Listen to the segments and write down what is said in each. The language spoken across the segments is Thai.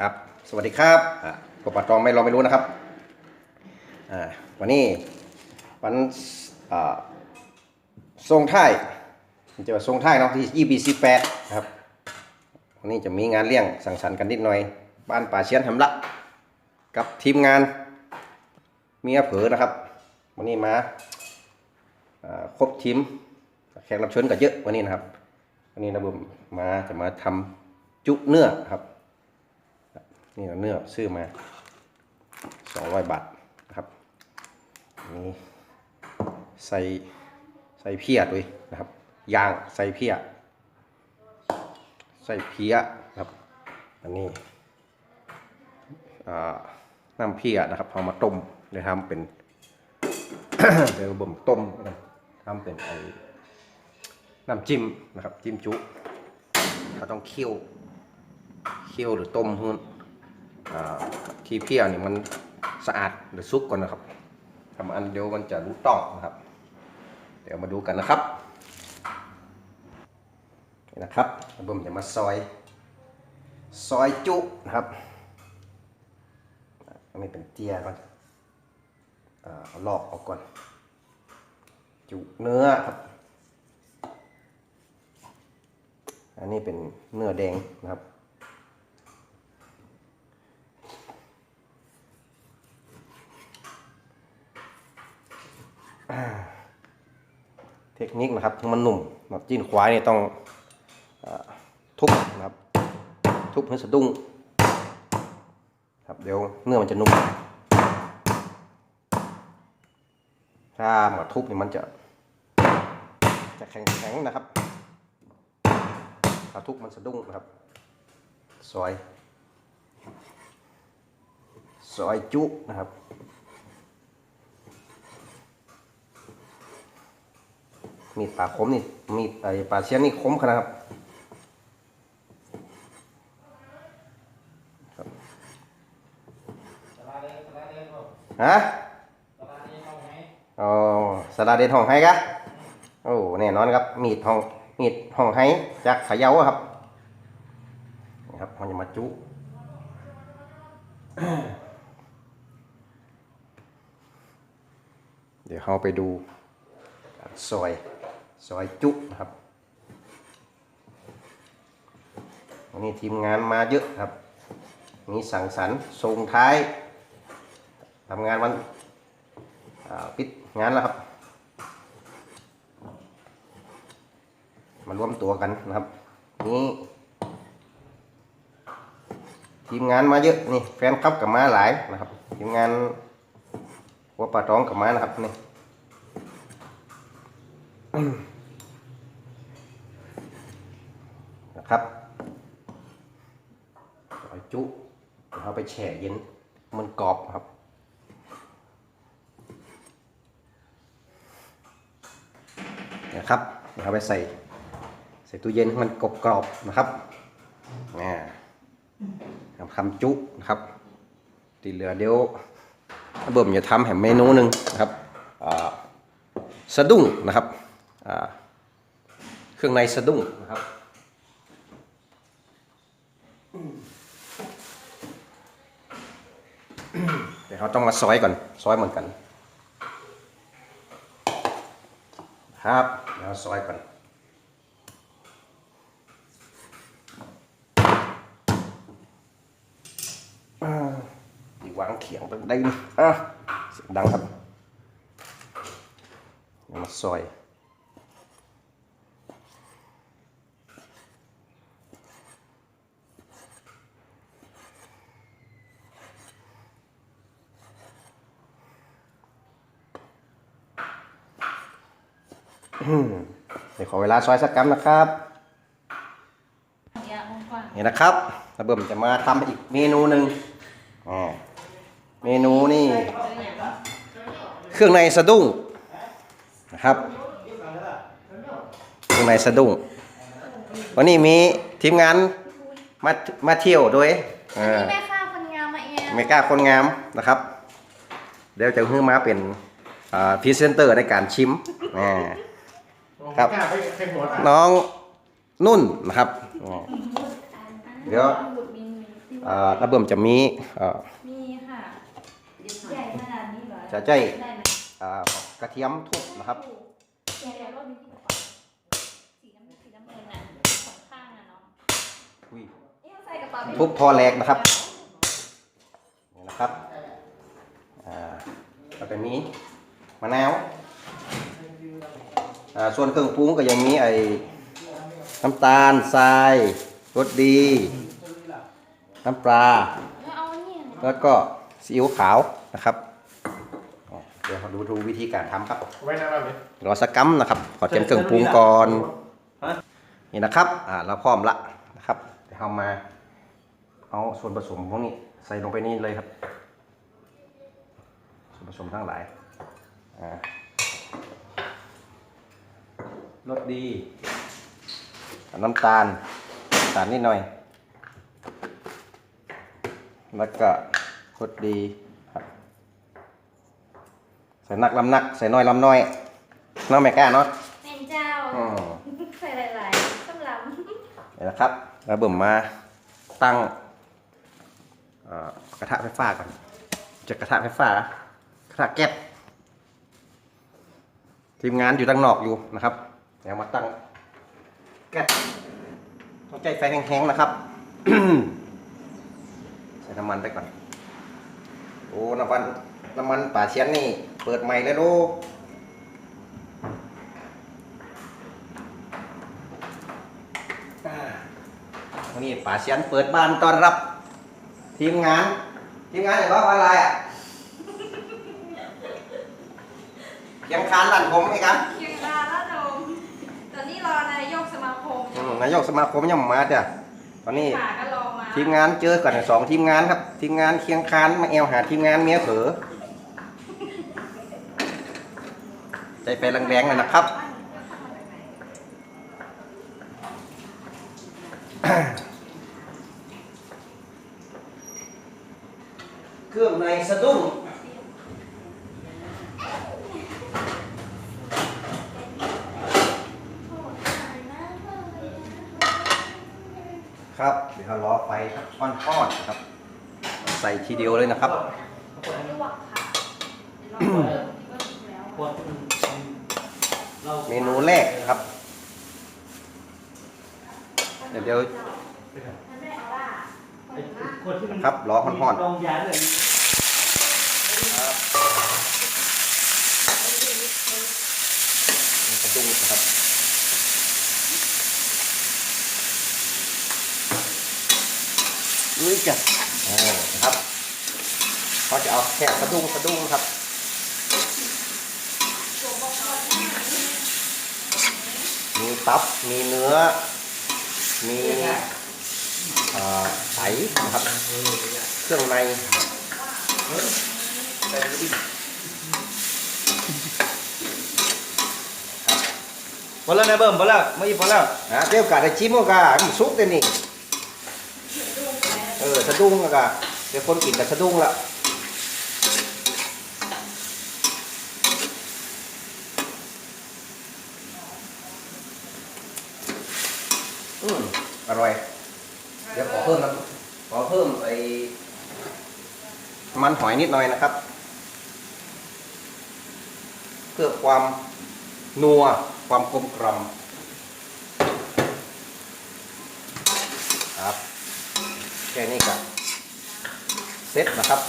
ครับ สวัสดีครับอะกบปะตองไม่ลองไม่รู้นะครับวันนี้วันทรงไทยจะว่าทรงไทยเนาะที่ EBC 8นะครับ วันนี้จะมีงานเลี้ยงสังสรรค์กันนิดหน่อย บ้านป่าเชียนทำละกับทีมงานเมียเผอนะครับ วันนี้มาอ่าครบทีมแขกรับเชิญก็เยอะวันนี้นะครับ วันนี้นะบุมมาจะมาทำจุเนื้อครับ นี่เนื้อซื้อมา200บาทนะครับนี่ใส่ใส่เพียด้วยนะครับยางใส่เพียใส่เพียนะครับ อันนี้น้ำเพียนะครับเอามาต้มเดี๋ยทำเป็นเดี๋ยวบ่มต้มนะครับทำเป็นไอ้น้ำจิ้มนะครับ จิ้มจุเราต้องเคี่ยวเคี่ยวหรือต้มให้มันอ่า ขี้เพี้ยนี่มันสะอาดหรือซุกก่อนนะครับทำอันเดียวมันจะรู้ต้องนะครับ เดี๋ยวมาดูกันนะครับนี่นะครับเบิ่มจะมาซอย ซอยจุนะครับอันนี้เป็นเตียก่อนเอาลอกออกก่อน จุเนื้อครับ อันนี้เป็นเนื้อแดงนะครับ เทคนิคนะครับมันนุ่มแบบจีนควายเนี่ยต้องอทุบนะครับ ทุบให้สะดุ้งครับเดี๋ยวเนื้อมันจะนุ่ม ถ้ามาทุบเนี่ยมันจะ จะแข็งๆนะครับถ้าทุบมันสะดุ้งนะครับซอยซอยจุนะครับ มีดปลาคมนี่มีดไอปลาเชียนนี่คมขนาดครับฮะอ๋อสลาเดนห้องไห้กะโอ้แน่นอนครับ มีดห้องมีดห้องไห้จากขยาวครับนี่ครับมันจะมาจุเดี๋ยวเราไปดูซอย ซอยจุนะครับวันนี้ทีมงานมาเยอะครับ มีสังสรรค์ส่งท้ายทำงานวันปิดงานแล้วครับ มารวมตัวกันนะครับนี่ทีมงานมาเยอะนี่แฟนคลับกับมาหลายนะครับ ทีมงานหัวปลาตองกับมานะครับนี่ นะครับซอยจุเอาไปแช่เย็นมันกรอบครับนะครับเอาไปใส่ใส่ตู้เย็นให้มันกรอบกรอบๆนะครับนี่ทำคำจุนะครับตีเหลือเดี๋ยวเบิ่มจะทำแหมเมนูหนึ่งนะครับสะดุ้งนะครับเครื่องในสะดุ้งนะครับ เดี๋ยวเขา ต้องมาซอยก่อนซอยเหมือนกันครับเดี๋ยวซอยก่อนอ่าดีวางเขียงตรงได้นะอะเสียงดังครับมาซอย เดี๋ยวขอเวลาซอยสักกรัมนะครับยาองกว้างนี่นะครับระเบิดจะมาทำอีกเมนูหนึ่งอ่าเมนูนี่ เครื่องในสะดุ้งนะครับ เครื่องในสะดุ้งวันนี้มีทีมงานมามาเที่ยวด้วยอ่านี่แม่ค้าคนงามมาเองเมกาคนงามนะครับเดี๋ยวจะขึ้นมาเป็นพรีเซนเตอร์ในการชิมอ่า ครับ น้องนุ่นนะครับอ่าเดี๋ยวบุดบินมีติ้วอ่าระเบิ่มจะมีอ่า มีค่ะใหญ่ขนาดนี้เหรอจะใจ ได้ไหมอ่ากระเทียมทุบนะครับใหญ่แล้วก็มีที่กระเป๋าสีน้ำสีน้ำเงินน่ะสองข้างอะเนาะอุ้ย เอ๊ะเอาใส่กระเป๋าไปทุบพอแหลกนะครับ นี่นะครับอ่าแล้วก็มีมะนาวอ่า ส่วนเครื่องปรุงก็ยังมีไอ้น้ำตาลทรายรสดี น้ำปลาเอาอันนี้เนี่ยแล้วก็ซีอิ๊วขาวนะครับอ๋อเดี๋ยวมาดูดูวิธีการทำครับไว้หน้าบ้านเลยรอสักกัมนะครับ ขอเตรียมเครื่องปรุงก่อนนี่นะครับอ่าเราพร้อมละนะครับเดี๋ยวเรามา เอาส่วนผสมพวกนี้ใส่ลงไปนี่เลยครับ ส่วนผสมทั้งหลายอ่า รสดีน้ำตาลน้ำตาลนิดหน่อย แล้วก็รสดีครับใส่นักลำนัก ใส่น้อยลำน้อยน้องแม่แก้เนาะแม่นเจ้าอืมใส่หลายๆสำหรับนี่นะครับเราเบิ่มมาตั้งเอ่อกระทะไฟฟ้าก่อนจะกระทะไฟฟ้ากระทะแก๊สทีมงานอยู่ตั้งนอกอยู่นะครับ เดี๋ยวมาตั้งแก๊สต้องใจไฟแห้งๆนะครับ ใส่น้ำมันไปก่อน โอ้น้ำมันน้ำมันป่าเชียนนี่ เปิดใหม่เลยลูกนนี้ป๋าเชียนเปิดบ้านต้อนรับ ทีมงาน ทีมงานอย่างว่าอะไรอะยังคานหลันผมไหมครับ คิวดาแล้วโดมตอนนี้รอนายกสมาคม อืม นายกสมาคมยังมาจ้ะตอนนี้ขาก็รอมาทีมงานเจอก่อนสองทีมงานครับ ทีมงานเคียงคานมาแอวหาทีมงานเมียเผลอใจไฟแรงๆเลยนะครับ เครื่องในสะดุ้ง ครับ เดี๋ยวเราล้อไฟอ่อนๆนะครับ ใส่ ทีเดียวเลยนะครับ เมนูแรกครับ เดี๋ยวเดี๋ยวครับรอห่อนๆกระดุงครับอุ้ยจัด เขาจะเอาแค่สะดุ้งสะดุ้งครับมีตับมีเนื้อ มีเอ่อไสนะครับ เครื่องในพอแล้วนะเบิ่มพอแล้วไม่พอแล้วนะเดี๋ยวกาได้ชิมก็มันซุกเดี๋ยวนี้เออสะดุ้งก็เดี๋ยวคนกินแต่สะดุ้งละ อืมอร่อย เดี๋ยวขอเพิ่มน้ำขอเพิ่มไอ้มันหอยนิดหน่อยนะครับ เพื่อความนัวความกลมกล่อมครับแค่นี้ก็เซ็ตนะครับ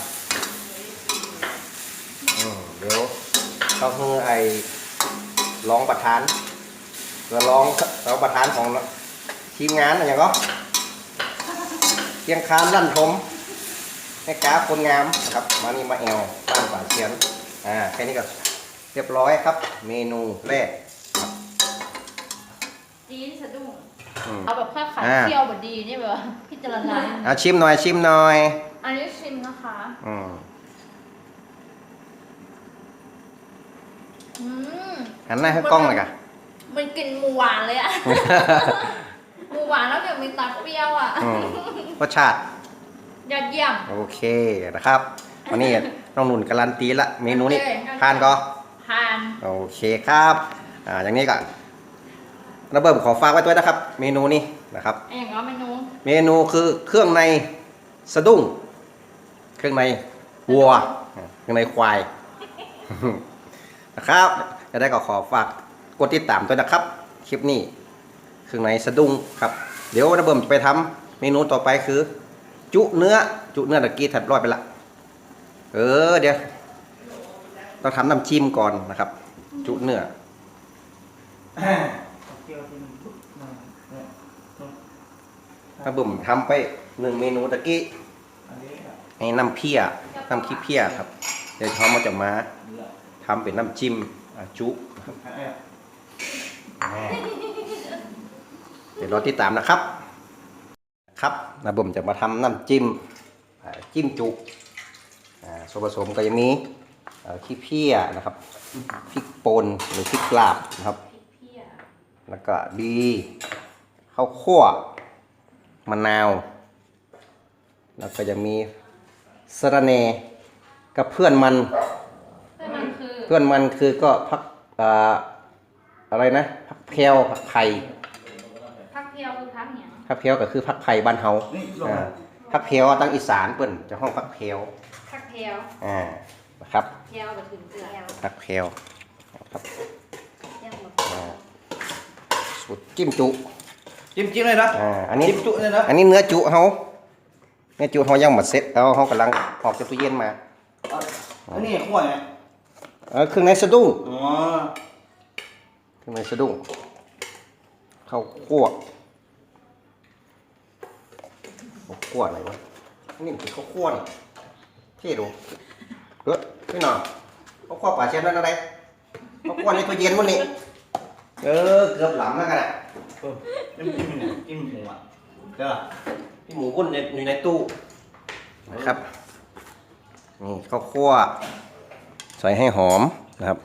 อืมเดี๋ยวต้องให้ไอ้รองประธานเรือรองรองประธานของ ทีมงานอะไรอย่างก็เคียงคานลั่นทมให้กราฟคนงามนะครับ มานี่มาแอวบ้านป่าเชียนอ่าแค่นี้ก็เรียบร้อยครับ เมนูแรกจีนสะดุ้งอืมเอาแบบค่าขายอ่าเที่ยวบดดีเนี่ยแบบว่าพิจารณาอะชิมหน่อยชิมหน่อย อันนี้ชิมนะคะอืมอืมหันหน้าให้กล้องหน่อยกะ มันกลิ่นหมูหวานเลยอะ หมูหวานแล้วเดี๋ยวมีตัดเปรี้ยวอะอืมรสชาติ ยอดเยี่ยม โอเคนะครับวันนี้น้องหนุนการันตีละเมนูนี้โอเคทานก็ทานโอเคครับอ่าอย่างนี้ก็ระเบิดขอฝากไว้ด้วยนะครับ เมนูนี้นะครับ ไอ้อย่างก็เมนูเมนูคือเครื่องในสะดุ้ง เครื่องในวัว เครื่องในควาย นะครับจะได้ก็ขอฝากกดติดตามด้วยนะครับ คลิปนี้ เครื่องในสะดุ้งครับ เดี๋ยวนะเบิ่มจะไปทำเมนูต่อไปคือ จุเนื้อจุเนื้อตะกี้ถัดร้อยไปละ เออเดี๋ยวต้องทำน้ำจิ้มก่อนนะครับ จุเนื้อถ้าบุ่มทำไปหนึ่งเมนูตะกี้ให้น้ำเพี้ยน้ำขี้เพี้ยครับ เดี๋ยวเขามาจะมาทำเป็นน้ำจิ้มอ่าจุ เดี๋ยวรอติดตามนะครับ ครับนะบุ่มจะมาทำน้ำจิ้มอ่าจิ้มจุอ่าส่วนผสมก็จะมีเอ่อขี้เพี้ยนะครับพริกป่นหรือพริกลาบนะครับพริกเพี้ยแล้วก็ดีข้าวคั่วมะนาว แล้วก็จะมีสะระเนกับเพื่อนมันแต่มันคือเพื่อนมันคือก็พักอ่าอะไรนะพักเพลวพักไผ่พักเพียว คือพักเหนียงพักเพลวก็คือพักไผ่บ้านเฮาอ่าพักเพลวตั้งอีสานเปิ้นจะห้องพักเพลวพักเพียวอ่านะครับเพียวแบบถึงเกลือพักเพลวครับเพียวแบบอ่าสูตรจิ้มจุจิ้มจิ้มเลยนะอ่าอันนี้จิ้มจุเลยนะอันนี้เนื้อจุเฮาเนื้อจุเฮายังหมดเซ็ตแล้วเฮากำลังออกจากตู้เย็นมาอันนี้ขั้วไงเออเครื่องในสะดุ้งอ๋อเครื่องในสะดุ้งข้าวคั่ว ข้าวคั่วอะไรวะนี่มันคือข้าวคั่วนี่เท่ดูเออพี่หน่อยข้าวคั่วป่าเชฟนั่นอะไรข้าวคั่วในตู้เย็นวันนี้เออเกือบหลังแล้วกันอะเออจิ้มจิ้มเนี่ยจิ้มหมูอะเด้อพี่หมูกุ้นอยู่ในตู้นะครับนี่ข้าวคั่วใส่ให้หอมนะครับ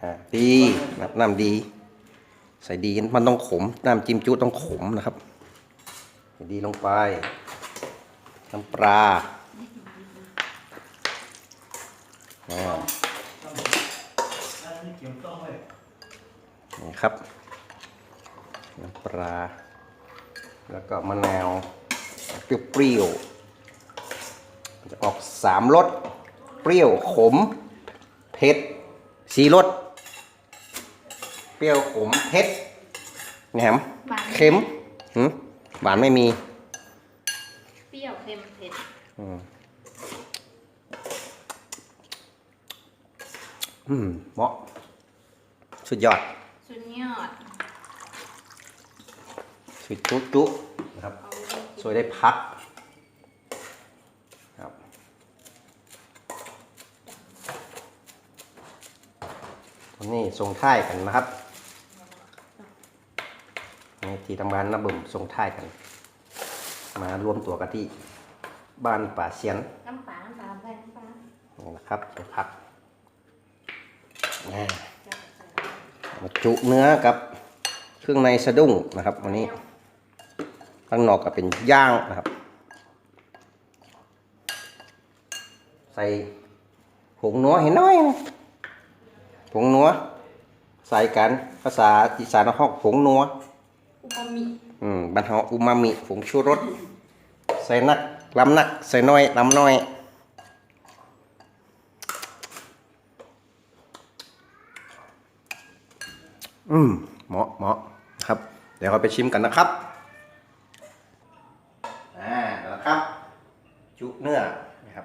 อ่าดีนะครับน้ำดี ใส่ดีมันต้องขมน้ำจิ้มจุต้องขมนะครับ ใส่ดีลงไป น้ำปลาอ่านี่ครับ น้ำปลา แล้วก็มะนาวเปรี้ยวๆจะออกสามรส เปรี้ยว ขม เผ็ดสีรส เปรี้ยวขมเผ็ดแหนมหวานเค็มหืมหวานไม่มี เปรี้ยวเค็มเผ็ดอืมอืมเหมาะสุดยอด สุดยอดสุดจุจุนะครับเอาสวยได้พักครับวันนี้ส่งท้ายกันนะครับนี่ ที่ทำงานระบึมส่งท้ายกัน มารวมตัวกันที่บ้านป่าเสียนน้ำปลาน้ำปลาไปน้ำปลานี่นะครับไปพักอ่ามาจุเนื้อกับเครื่องในสะดุ้งนะครับ วันนี้ข้างนอกก็เป็นย่างนะครับ ใส่ผงนัวเห็นน้อยนะผงนัวใส่กันภาษาอีสานห้องผงนัว อุปมิอืมบันเฮาอูมามิผงชูรสใส่นักลำนักใส่น้อยลำน้อย อืมเหมาะเหมาะครับ เดี๋ยวเราไปชิมกันนะครับอ่าแล้วครับ จุเนื้อนะครับ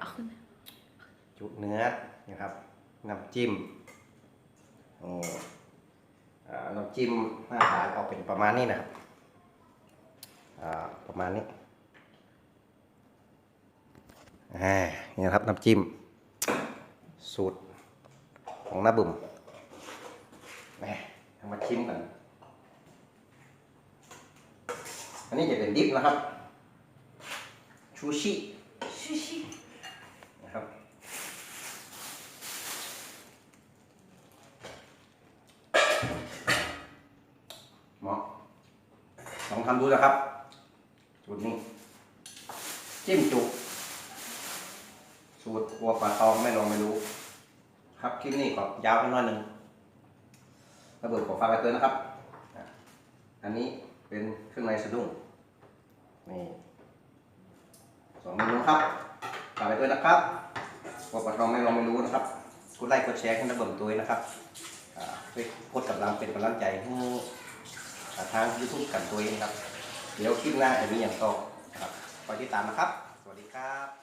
จุเนื้อนะครับน้ำจิ้มโอ้อ่าน้ำ จิ้มหน้าตาออกเป็นประมาณนี้นะครับประมาณนี้นี่นะครับน้ำจิ้ม สูตรของหน้าบุ๋มมามาชิมกัน อันนี้จะเป็นดิฟนะครับ ชูชิชูชิ นะครับเหมาะล องทำดูนะครับสูตรนี้ จิ้มจุก สูตรครัวปลาตองไม่ลองไม่รู้ ครับคลิปนี้ก็ยาวไปหน่อยหนึ่งระเบิดขอฝากไปเตือนนะครับ อันนี้เป็นเครื่องในสะดุ้งนี่สองเมนูครับฝากไปด้วยนะครับว่าปลาทองไม่ลองไม่รู้นะครับกดไลค์กดแชร์ให้นะเบิ่มตัวนะครับอ่าไปกดกับลังเป็นกำลังใจให้ ทางยูทูบกันตัวเองครับ เดี๋ยวคลิปหน้าจะมีอย่างต่อครับคอยติดตามนะครับ สวัสดีครับ